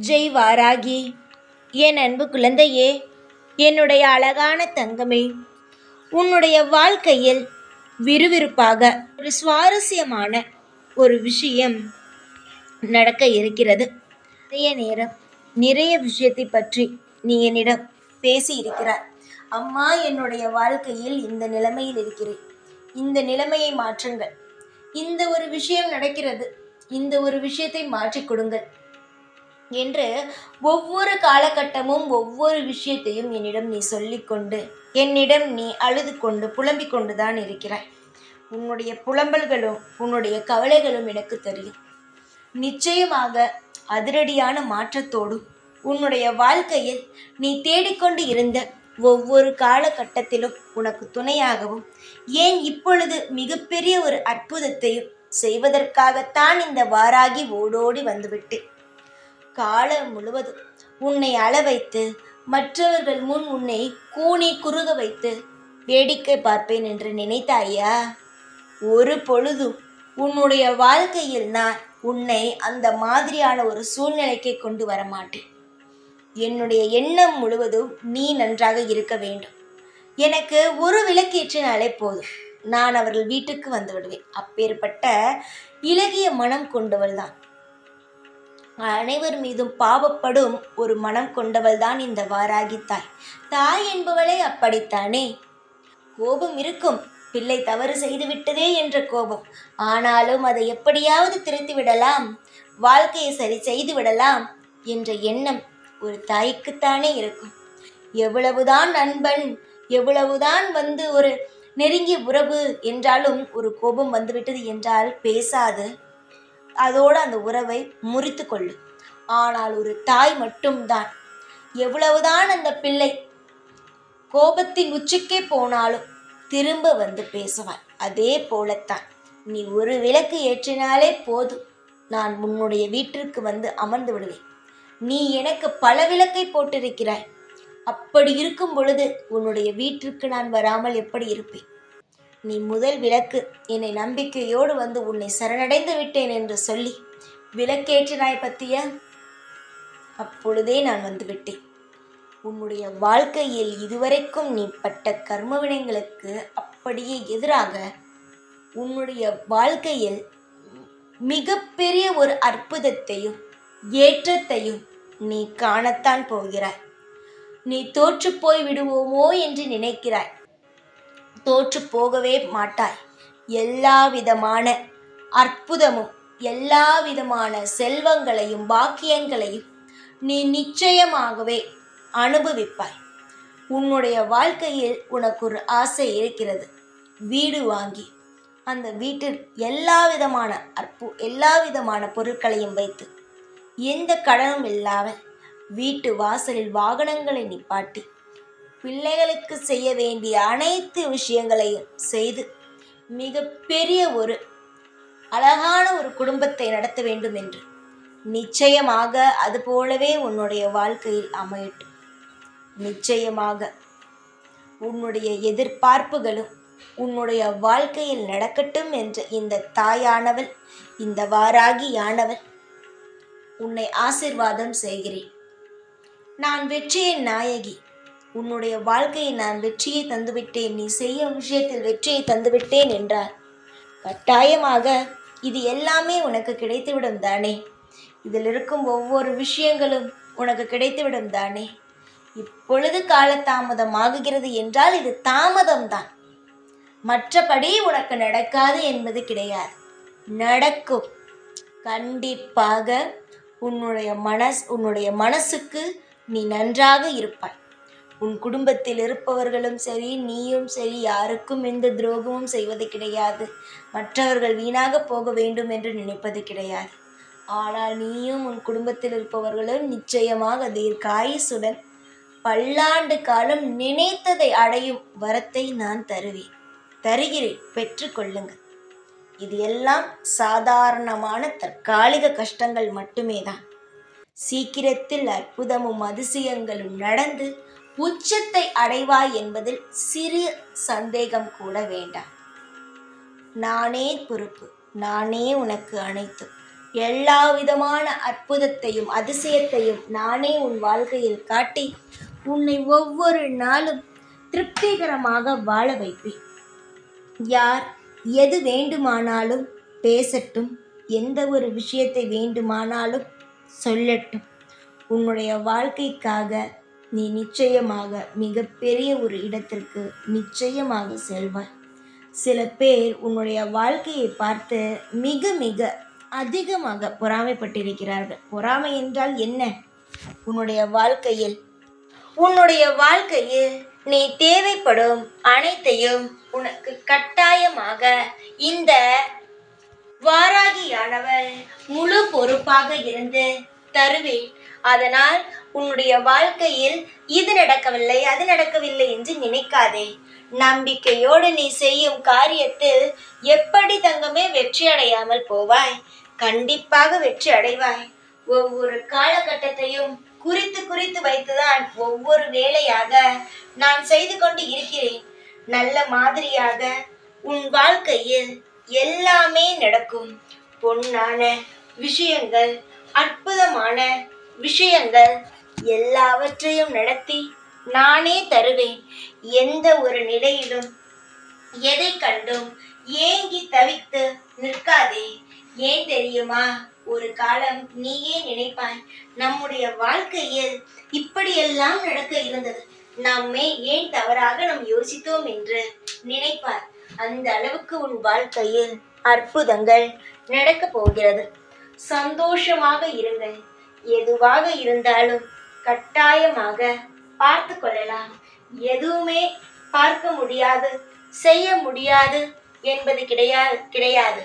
ஜெய் வாராகி என் அன்பு குழந்தையே என்னுடைய அழகான தங்கமே உன்னுடைய வாழ்க்கையில் விறுவிறுப்பாக ஒரு சுவாரஸ்யமான ஒரு விஷயம் நடக்க இருக்கிறது. நிறைய நேரம் நிறைய விஷயத்தை பற்றி நீ என்னிடம் பேசி இருக்கிறார் அம்மா என்னுடைய வாழ்க்கையில் இந்த நிலைமையில் இருக்கிறேன். இந்த நிலைமையை மாற்றுங்கள். இந்த ஒரு விஷயம் நடக்கிறது. இந்த ஒரு விஷயத்தை மாற்றிக் கொடுங்கள். என்று ஒவ்வொரு காலகட்டமும் ஒவ்வொரு விஷயத்தையும் என்னிடம் நீ சொல்லிக்கொண்டு என்னிடம் நீ அழுது கொண்டு புலம்பிக் கொண்டுதான் இருக்கிறாய். உன்னுடைய புலம்பல்களும் உன்னுடைய கவலைகளும் எனக்கு தெரியும். நிச்சயமாக அதிரடியான மாற்றத்தோடும் உன்னுடைய வாழ்க்கையில் நீ தேடிக்கொண்டு இருந்த ஒவ்வொரு காலகட்டத்திலும் உனக்கு துணையாகவும் ஏன் இப்பொழுது மிகப்பெரிய ஒரு அற்புதத்தையும் செய்வதற்காகத்தான் இந்த வாராகி ஓடோடி வந்துவிட்டேன். காலம் முழுவதும் உன்னை அள வைத்து மற்றவர்கள் முன் உன்னை கூனி குறுக வைத்து வேடிக்கை பார்ப்பேன் என்று நினைத்தாயா? ஒரு பொழுதும் உன்னுடைய வாழ்க்கையில் நான் உன்னை அந்த மாதிரியான ஒரு சூழ்நிலைக்கு கொண்டு வர மாட்டேன் என்னுடைய எண்ணம் முழுவதும் நீ நன்றாக இருக்க வேண்டும். எனக்கு ஒரு விளக்கேற்றினாலே போதும். நான் அவர்கள் வீட்டுக்கு வந்து விடுவேன். அப்பேற்பட்ட இலகிய மனம் கொண்டவள் தான் அனைவர் மீதும் பாவப்படும் ஒரு மனம் கொண்டவள்தான் இந்த வாராகி தாய் தாய் என்பவளே அப்படித்தானே? கோபம் இருக்கும். பிள்ளை தவறு செய்துவிட்டதே என்ற கோபம். ஆனாலும் அதை எப்படியாவது திருத்தி விடலாம். வாழ்க்கையை சரி செய்து விடலாம் என்ற எண்ணம் ஒரு தாய்க்குத்தானே இருக்கும். எவ்வளவுதான் நண்பன் எவ்வளவுதான் வந்து ஒரு நெருங்கிய உறவு என்றாலும் ஒரு கோபம் வந்துவிட்டது என்றால் பேசாது. அதோடு அந்த உறவை முறித்து கொள்ளும் ஆனால் ஒரு தாய் மட்டும்தான். எவ்வளவுதான் அந்த பிள்ளை கோபத்தின் உச்சிக்கே போனாலும் திரும்ப வந்து பேசுவாள். அதே போலத்தான். நீ ஒரு விளக்கு ஏற்றினாலே போதும். நான் உன்னுடைய வீட்டிற்கு வந்து அமர்ந்து விடுவேன். நீ எனக்கு பல விளக்கை போட்டிருக்கிறாய். அப்படி இருக்கும் பொழுது உன்னுடைய வீட்டிற்கு நான் வராமல் எப்படி இருப்பேன்? நீ முதல் விளக்கு. என்னை நம்பிக்கையோடு வந்து உன்னை சரணடைந்து விட்டேன் என்று சொல்லி விளக்கேற்றினாய் பத்திய? அப்பொழுதே நான் வந்து விட்டேன். உன்னுடைய வாழ்க்கையில் இதுவரைக்கும் நீ பட்ட கர்மவினைங்களுக்கு அப்படியே எதிராக உன்னுடைய வாழ்க்கையில் மிகப்பெரிய ஒரு அற்புதத்தையும் ஏற்றத்தையும் நீ காணத்தான் போகிறாய். நீ தோற்று போய் விடுவோமோ என்று நினைக்கிறாய். தோற்று போகவே மாட்டாய். எல்லா விதமான அற்புதமும் எல்லா விதமான செல்வங்களையும் பாக்கியங்களையும் நீ நிச்சயமாகவே அனுபவிப்பாய். உன்னுடைய வாழ்க்கையில் உனக்கு ஒரு ஆசை இருக்கிறது. வீடு வாங்கி அந்த வீட்டில் எல்லா விதமான அற்பு எல்லா விதமான பொருட்களையும் வைத்து எந்த கடனும் இல்லாமல் வீட்டு வாசலில் வாகனங்களை நிப்பாட்டி பிள்ளைகளுக்கு செய்ய வேண்டிய அனைத்து விஷயங்களையும் செய்து மிக பெரிய ஒரு அழகான ஒரு குடும்பத்தை நடத்த வேண்டும் என்று நிச்சயமாக அது போலவே உன்னுடைய வாழ்க்கையில் அமையட்டும். நிச்சயமாக உன்னுடைய எதிர்பார்ப்புகளும் உன்னுடைய வாழ்க்கையில் நடக்கட்டும் என்ற இந்த தாயானவள் இந்த வாராகியானவள் உன்னை ஆசிர்வாதம் செய்கிறேன். நான் வெற்றியின் நாயகி. உன்னுடைய வாழ்க்கையை நான் வெற்றியை தந்துவிட்டேன். நீ செய்யும் விஷயத்தில் வெற்றியை தந்துவிட்டேன் என்றார். கட்டாயமாக இது எல்லாமே உனக்கு கிடைத்துவிடும் தானே. இதில் இருக்கும் ஒவ்வொரு விஷயங்களும் உனக்கு கிடைத்துவிடும் தானே. இப்பொழுது காலதாமதம் ஆகுகிறது என்றால் இது தாமதம்தான். மற்றபடி உனக்கு நடக்காது என்பது கிடையாது. நடக்கும். கண்டிப்பாக உன்னுடைய மனஸ் உன்னுடைய மனசுக்கு நீ நன்றாக இருப்பாய். உன் குடும்பத்தில் இருப்பவர்களும் சரி நீயும் சரி யாருக்கும் எந்த துரோகமும் செய்வது கிடையாது. மற்றவர்கள் வீணாக போக வேண்டும் என்று நினைப்பது கிடையாது. ஆனால் நீயும் உன் குடும்பத்தில் இருப்பவர்களும் நிச்சயமாக தீர்க்காயுசுடன் பல்லாண்டு காலம் நினைத்ததை அடையும் வரத்தை நான் தருவேன். தருகிறேன். பெற்றுக்கொள்ளுங்கள் இது எல்லாம் சாதாரணமான தற்காலிக கஷ்டங்கள் மட்டுமே தான் சீக்கிரத்தில் அற்புதமும் அதிசயங்களும் நடந்து உச்சத்தை அடைவாய் என்பதில் சிறு சந்தேகம் கூட வேண்டாம். நானே பொறுப்பு நானே உனக்கு அனைத்தும். எல்லா விதமான அற்புதத்தையும் அதிசயத்தையும் நானே உன் வாழ்க்கையில் காட்டி உன்னை ஒவ்வொரு நாளும் திருப்திகரமாக வாழ வைப்பேன். யார் எது வேண்டுமானாலும் பேசட்டும் எந்த ஒரு விஷயத்தை வேண்டுமானாலும் சொல்லட்டும். உன்னுடைய வாழ்க்கைக்காக நீ நிச்சயமாக மிகப்பெரிய ஒரு இடத்திற்கு நிச்சயமாக செல்வாய். சில பேர் உன்னுடைய வாழ்க்கையை பார்த்து மிக மிக அதிகமாக பொறாமைப்பட்டிருக்கிறார்கள். பொறாமை என்றால் என்ன? உன்னுடைய வாழ்க்கையில் உன்னுடைய வாழ்க்கையில் நீ தேவைப்படும் அனைத்தையும் உனக்கு கட்டாயமாக இந்த வாராகியானவள் முழு பொறுப்பாக இருந்து தருவேன். அதனால் உன்னுடைய வாழ்க்கையில் இது நடக்கவில்லை அது நடக்கவில்லை என்று நினைக்காதே. நம்பிக்கையோடு நீ செய்யும் காரியத்தில் எப்படி தங்கமே வெற்றி அடையாமல் போவாய்? கண்டிப்பாக வெற்றி அடைவாய். ஒவ்வொரு காலகட்டத்தையும் குறித்து குறித்து வைத்துதான் ஒவ்வொரு வேலையாக நான் செய்து கொண்டு இருக்கிறேன். நல்ல மாதிரியாக உன் வாழ்க்கையில் எல்லாமே நடக்கும். பொன்னான விஷயங்கள் அற்புதமான விஷயங்கள் எல்லாவற்றையும் நடத்தி நானே தருவேன். எந்த ஒரு நிலையிலும் எதை கண்டும் ஏங்கி தவித்து நிற்காதே. ஏன் தெரியுமா? ஒரு காலம் நீயே நினைப்பாய். நம்முடைய வாழ்க்கையில் இப்படியெல்லாம் நடக்க இருந்தது. நம்மை ஏன் தவறாக நாம் யோசித்தோம் என்று நினைப்பார். அந்த அளவுக்கு உன் வாழ்க்கையில் அற்புதங்கள் நடக்கப் போகிறது. சந்தோஷமாக இருங்கள். எதுவாக இருந்தாலும் கட்டாயமாக பார்த்து கொள்ளலாம். எதுவுமே பார்க்க முடியாது செய்ய முடியாது என்பது கிடையாது கிடையாது.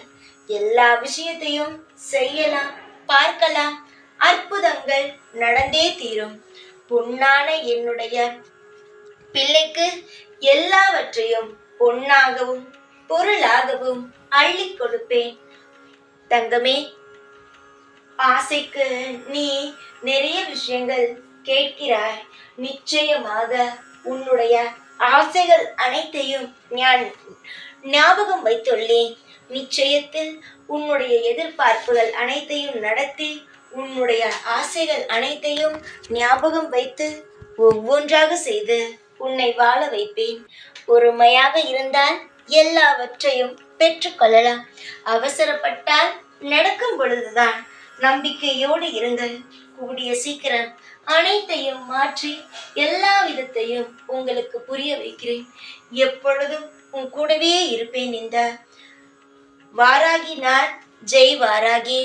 எல்லா விஷயத்தையும் செய்யலாம் பார்க்கலாம். அற்புதங்கள் நடந்தே தீரும். பொன்னான என்னுடைய பிள்ளைக்கு எல்லாவற்றையும் பொன்னாகவும் பொருளாகவும் அள்ளி கொடுப்பேன். தங்கமே ஆசைக்கு நீ நிறைய விஷயங்கள் கேட்கிறாய். நிச்சயமாக உன்னுடைய ஆசைகள் அனைத்தையும் நான் ஞாபகம் வைத்துள்ளேன். நிச்சயத்தில் உன்னுடைய எதிர்பார்ப்புகள் அனைத்தையும் நடத்தி உன்னுடைய ஆசைகள் அனைத்தையும் ஞாபகம் வைத்து ஒவ்வொன்றாக செய்து உன்னை வாழ வைப்பேன். பொறுமையாக இருந்தால் எல்லாவற்றையும் பெற்றுக்கொள்ளலாம் அவசரப்பட்டால் நடக்கும் பொழுதுதான் நம்பிக்கையோடு இருங்கள். கூடிய சீக்கிரம் அனைத்தையும் மாற்றி எல்லா விதத்தையும் உங்களுக்கு புரிய வைக்கிறேன். எப்பொழுதும் உன் கூடவே இருப்பேன் இந்த வாராகி நான் ஜெய் வாராகி.